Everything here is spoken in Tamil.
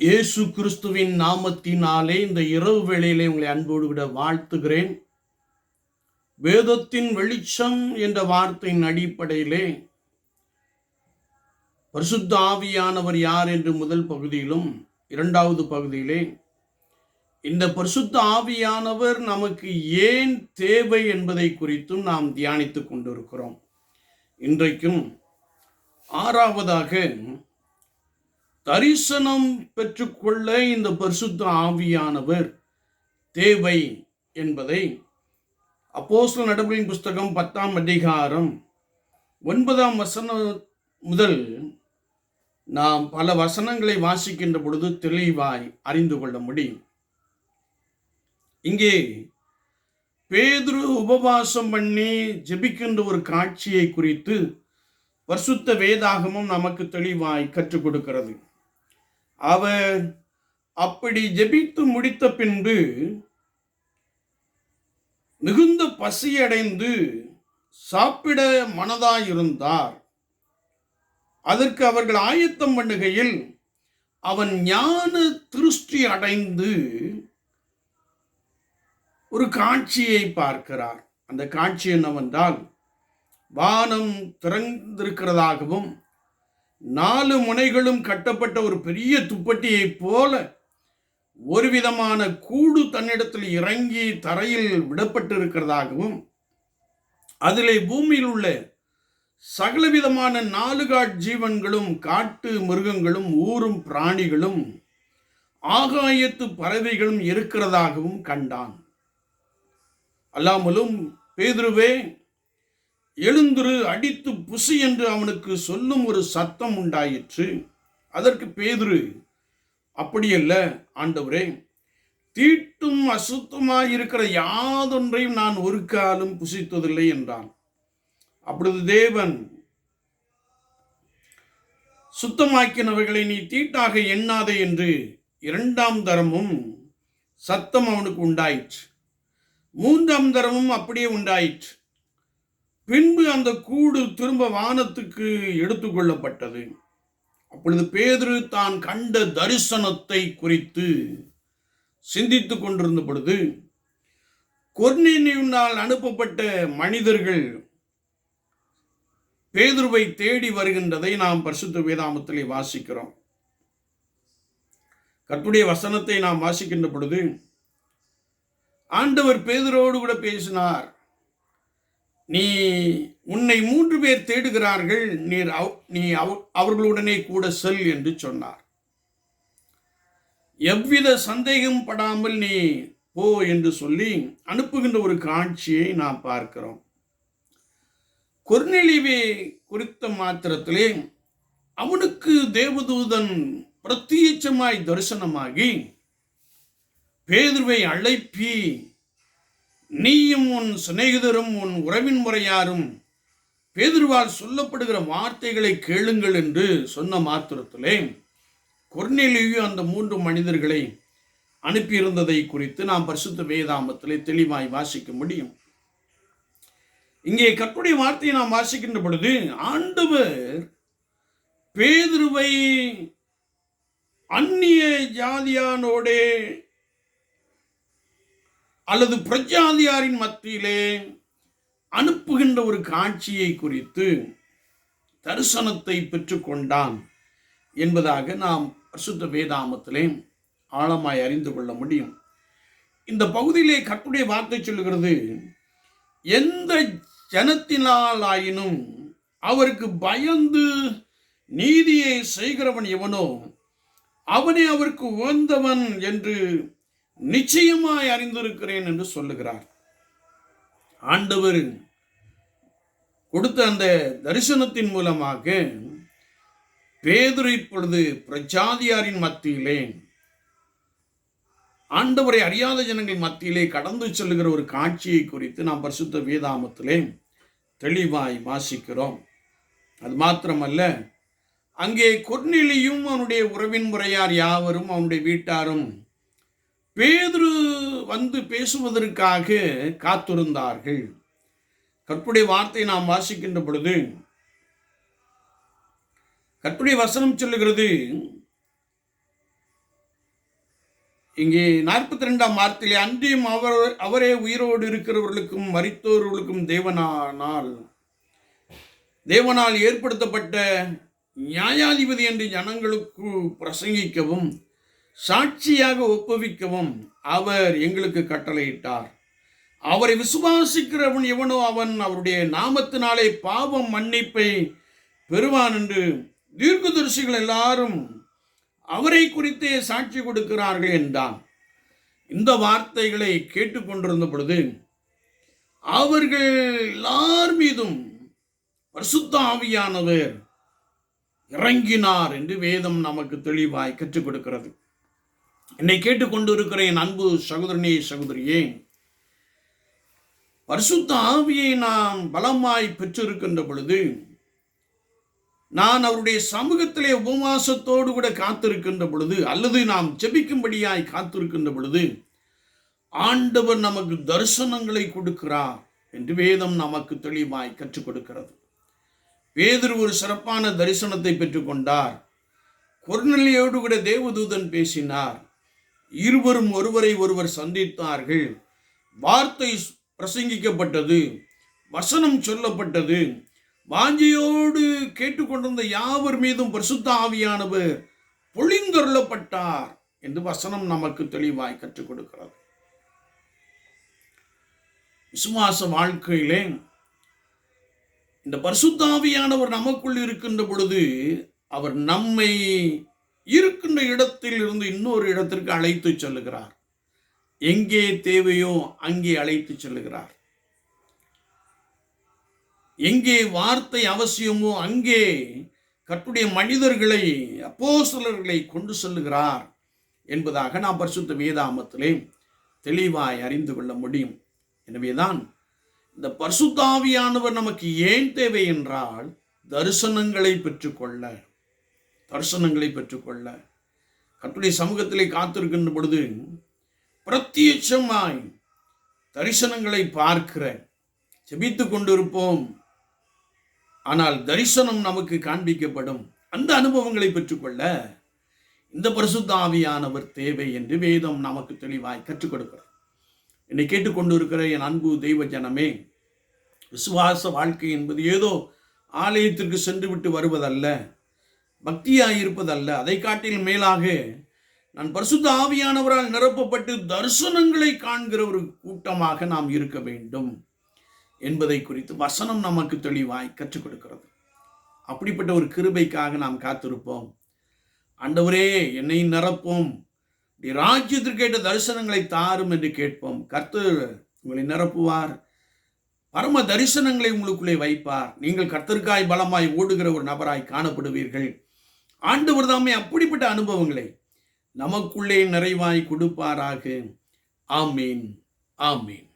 இயேசு கிறிஸ்துவின் நாமத்தினாலே இந்த இரவு வேளையிலே உங்களை அன்போடு விட வாழ்த்துகிறேன். வேதத்தின் வெளிச்சம் என்ற வார்த்தையின் அடிப்படையிலே பரிசுத்த ஆவியானவர் யார் என்று முதல் பகுதியிலும் இரண்டாவது பகுதியிலே இந்த பரிசுத்த ஆவியானவர் நமக்கு ஏன் தேவை என்பதை குறித்தும் நாம் தியானித்துக் கொண்டிருக்கிறோம். இன்றைக்கும் ஆறாவதாக தரிசனம் பெற்றுக்கொள்ள இந்த பரிசுத்த ஆவியானவர் தேவை என்பதை அப்போஸ்ல நடவடிக்கை புஸ்தகம் பத்தாம் அதிகாரம் ஒன்பதாம் வசனம் முதல் நாம் பல வசனங்களை வாசிக்கின்ற பொழுது தெளிவாய் அறிந்து கொள்ள முடியும். இங்கே பேதுரு உபவாசம் பண்ணி ஜெபிக்கின்ற ஒரு காட்சியை குறித்து பரிசுத்த வேதாகமும் நமக்கு தெளிவாய் கற்றுக் கொடுக்கிறது. அவர் அப்படி ஜெபித்து முடித்த பின்பு மிகுந்த பசியடைந்து சாப்பிட மனதாயிருந்தார். அதற்கு அவர்கள் ஆயத்தம் பண்ணுகையில் அவன் ஞான திருஷ்டி அடைந்து ஒரு காட்சியை பார்க்கிறார். அந்த காட்சி என்னவென்றால் வானம் திறந்திருக்கிறதாகவும் நாலு முனைகளும் கட்டப்பட்ட ஒரு பெரிய துப்பட்டியைப் போல ஒரு விதமான கூடு தன்னிடத்தில் இறங்கி தரையில் விடப்பட்டிருக்கிறதாகவும் அதிலே பூமியில் உள்ள சகலவிதமான நாலுகாட் ஜீவன்களும் காட்டு மிருகங்களும் ஊரும் பிராணிகளும் ஆகாயத்து பறவைகளும் இருக்கிறதாகவும் கண்டான். அல்லாமலும் பேதுருவே எழுந்துரு அடித்து புசி என்று அவனுக்கு சொல்லும் ஒரு சத்தம் உண்டாயிற்று. அதற்கு பேதுரு அப்படியல்ல ஆண்டவரே தீட்டும் அசுத்தமாக இருக்கிற யாதொன்றையும் நான் ஒரு காலம் புசித்ததில்லை என்றான். அப்பொழுது தேவன் சுத்தமாக்கினவைகளை நீ தீட்டாக எண்ணாதே என்று இரண்டாம் தரமும் சத்தம் அவனுக்கு உண்டாயிற்று. மூன்றாம் தரமும் அப்படியே உண்டாயிற்று. பின்பு அந்த கூடு திரும்ப வானத்துக்கு எடுத்துக்கொள்ளப்பட்டது. அப்பொழுது பேதுரு தான் கண்ட தரிசனத்தை குறித்து சிந்தித்து கொண்டிருந்த பொழுது கொர்னினியினால் அனுப்பப்பட்ட மனிதர்கள் பேதுருவை தேடி வருகின்றதை நாம் பரிசுத்த வேதாமத்திலே வாசிக்கிறோம். கத்துடைய வசனத்தை நாம் வாசிக்கின்ற பொழுது ஆண்டவர் பேதுரோடு கூட பேசினார். நீ உன்னை மூன்று பேர் தேடுகிறார்கள் நீர் அவ் நீ அவர்களுடனே கூட செல் என்று சொன்னார். எவ்வித சந்தேகம் படாமல் நீ போ என்று சொல்லி அனுப்புகின்ற ஒரு காட்சியை நாம் பார்க்கிறோம். கொர்நெலிவே குறித்த மாத்திரத்திலே அவனுக்கு தேவதூதன் பிரத்யட்சமாய் தரிசனமாகி பேதுருவை அழைப்பி நீயும் உன் சிநேகிதரும் உன் உறவின் முறையாரும் பேதுருவால் சொல்லப்படுகிற வார்த்தைகளை கேளுங்கள் என்று சொன்ன மாத்திரத்திலே கொர்நெலியும் அந்த மூன்று மனிதர்களை அனுப்பியிருந்ததை குறித்து நாம் பரிசுத்த வேதாமத்திலே தெளிவாய் வாசிக்க முடியும். இங்கே கற்புடைய வார்த்தையை நாம் வாசிக்கின்ற பொழுது ஆண்டவர் பேதுருவை அந்நிய ஜாதியானோடே அல்லது பிரஜாதியாரின் மத்தியிலே அனுப்புகின்ற ஒரு காட்சியை குறித்து தரிசனத்தை பெற்றுக்கொண்டான் என்பதாக நாம் பரிசுத்த வேதாமத்திலே ஆழமாய் அறிந்து கொள்ள முடியும். இந்த பகுதியிலே கட்டுடைய வார்த்தை சொல்லுகிறது எந்த ஜனத்தினால் ஆயினும் அவருக்கு பயந்து நீதியை செய்கிறவன் எவனோ அவனே அவருக்கு உகந்தவன் என்று நிச்சயமாய் அறிந்திருக்கிறேன் என்று சொல்லுகிறார். ஆண்டவர் கொடுத்த அந்த தரிசனத்தின் மூலமாக பேதுரு இப்பொழுது பிரஜாதியாரின் மத்தியிலே ஆண்டவரை அறியாத ஜனங்கள் மத்தியிலே கடந்து செல்லுகிற ஒரு காட்சியை குறித்து நாம் பரிசுத்த வேதாமத்திலே தெளிவாய் வாசிக்கிறோம். அது மாத்திரமல்ல அங்கே கொர்நிலையும் அவனுடைய உறவின் முறையார் யாவரும் அவனுடைய வீட்டாரும் பேதுரு வந்து பேசுவதற்காக காத்திருந்தார்கள். கற்புடைய வார்த்தை நாம் வாசிக்கின்ற பொழுது கற்புடைய வசனம் சொல்லுகிறது இங்கே நாற்பத்தி ரெண்டாம் வார்த்தையிலே அன்றியும் அவர் அவரே உயிரோடு இருக்கிறவர்களுக்கும் மறித்தோர்களுக்கும் தேவனானால் தேவனால் ஏற்படுத்தப்பட்ட நியாயாதிபதி என்று ஜனங்களுக்கு பிரசங்கிக்கவும் சாட்சியாக ஒப்புவிக்கவும் அவர் எங்களுக்கு கட்டளையிட்டார். அவரை விசுவாசிக்கிறவன் எவனோ அவன் அவருடைய நாமத்தினாலே பாவம் மன்னிப்பை பெறுவான் என்று தீர்க்கதரிசிகள் எல்லாரும் அவரை குறித்தே சாட்சி கொடுக்கிறார்கள் என்றான். இந்த வார்த்தைகளை கேட்டுக்கொண்டிருந்த பொழுது அவர்கள் எல்லார் மீதும் பரிசுத்த ஆவியானவர் இறங்கினார் என்று வேதம் நமக்கு தெளிவாய் கற்றுக் கொடுக்கிறது. என்னை கேட்டுக்கொண்டு இருக்கிற என் அன்பு சகோதரனே சகோதரியே பரிசுத்த ஆவியை நாம் பலமாய் பெற்றிருக்கின்ற பொழுது நான் அவருடைய சமூகத்திலே உபவாசத்தோடு கூட காத்திருக்கின்ற பொழுது அல்லது நாம் ஜெபிக்கும்படியாய் காத்திருக்கின்ற பொழுது ஆண்டவர் நமக்கு தரிசனங்களை கொடுக்கிறார் என்று வேதம் நமக்கு தெளிவாய் கற்றுக் கொடுக்கிறது. வேதர் ஒரு சிறப்பான தரிசனத்தை பெற்றுக்கொண்டார். கொர்நெல்லியோடு கூட தேவதூதன் பேசினார். இருவரும் ஒருவரை ஒருவர் சந்தித்தார்கள். வார்த்தை பிரசங்கிக்கப்பட்டது. வசனம் சொல்லப்பட்டது. வாஞ்சியோடு கேட்டுக்கொண்டிருந்த யாவர் மீதும் பரிசுத்த ஆவியானவர் பொழிந்தொருளப்பட்டார் என்று வசனம் நமக்கு தெளிவாய் கற்றுக் கொடுக்கிறது. விசுவாச வாழ்க்கையிலே இந்த பரிசுத்தாவியானவர் நமக்குள் இருக்கின்ற பொழுது அவர் நம்மை இருக்கின்ற இடத்தில் இருந்து இன்னொரு இடத்திற்கு அழைத்து செல்லுகிறார். எங்கே தேவையோ அங்கே அழைத்து செல்லுகிறார். எங்கே வார்த்தை அவசியமோ அங்கே கட்டுடைய மனிதர்களை அப்போ சிலர்களை கொண்டு செல்லுகிறார் என்பதாக நாம் பரிசுத்த வேதாமத்திலே தெளிவாய் அறிந்து கொள்ள முடியும். எனவேதான் இந்த பரிசுத்தாவியானவர் நமக்கு ஏன் தேவை என்றால் தரிசனங்களை பெற்றுக்கொள்ள. தரிசனங்களை பெற்றுக்கொள்ள. கட்டுடைய சமூகத்திலே காத்திருக்கின்ற பொழுது பிரத்யட்சமாய் தரிசனங்களை பார்க்கிற ஜெபித்து கொண்டிருப்போம். ஆனால் தரிசனம் நமக்கு காண்பிக்கப்படும். அந்த அனுபவங்களை பெற்றுக்கொள்ள இந்த பரிசுத்தாவியானவர் தேவை என்று வேதம் நமக்கு தெளிவாய் கற்றுக் கொடுக்கிறார் என்னை கேட்டுக்கொண்டு இருக்கிற என் அன்பு தெய்வ ஜனமே விசுவாச வாழ்க்கை என்பது ஏதோ ஆலயத்திற்கு சென்று விட்டு வருவதல்ல. பக்தியாக இருப்பதல்ல அதை காட்டில் மேலாக நான் பரிசுத்த ஆவியானவரால் நிரப்பப்பட்டு தரிசனங்களை காண்கிற ஒரு கூட்டமாக நாம் இருக்க வேண்டும் என்பதை குறித்து வசனம் நமக்கு தெளிவாய் கற்றுக் கொடுக்கிறது. அப்படிப்பட்ட ஒரு கிருபைக்காக நாம் காத்திருப்போம். ஆண்டவரே என்னை நிரப்போம். ராஜ்யத்திற்கேட்ட தரிசனங்களை தாரும் என்று கேட்போம். கர்த்தர் உங்களை நிரப்புவார். பரம தரிசனங்களை உங்களுக்குள்ளே வைப்பார். நீங்கள் கர்த்தருக்காய் பலமாய் ஓடுகிற ஒரு நபராய் காணப்படுவீர்கள். ஆண்டவர் தாமே அப்படிப்பட்ட அனுபவங்களை நமக்குள்ளே நிறைவாய் கொடுப்பாராக. ஆமீன். ஆமீன்.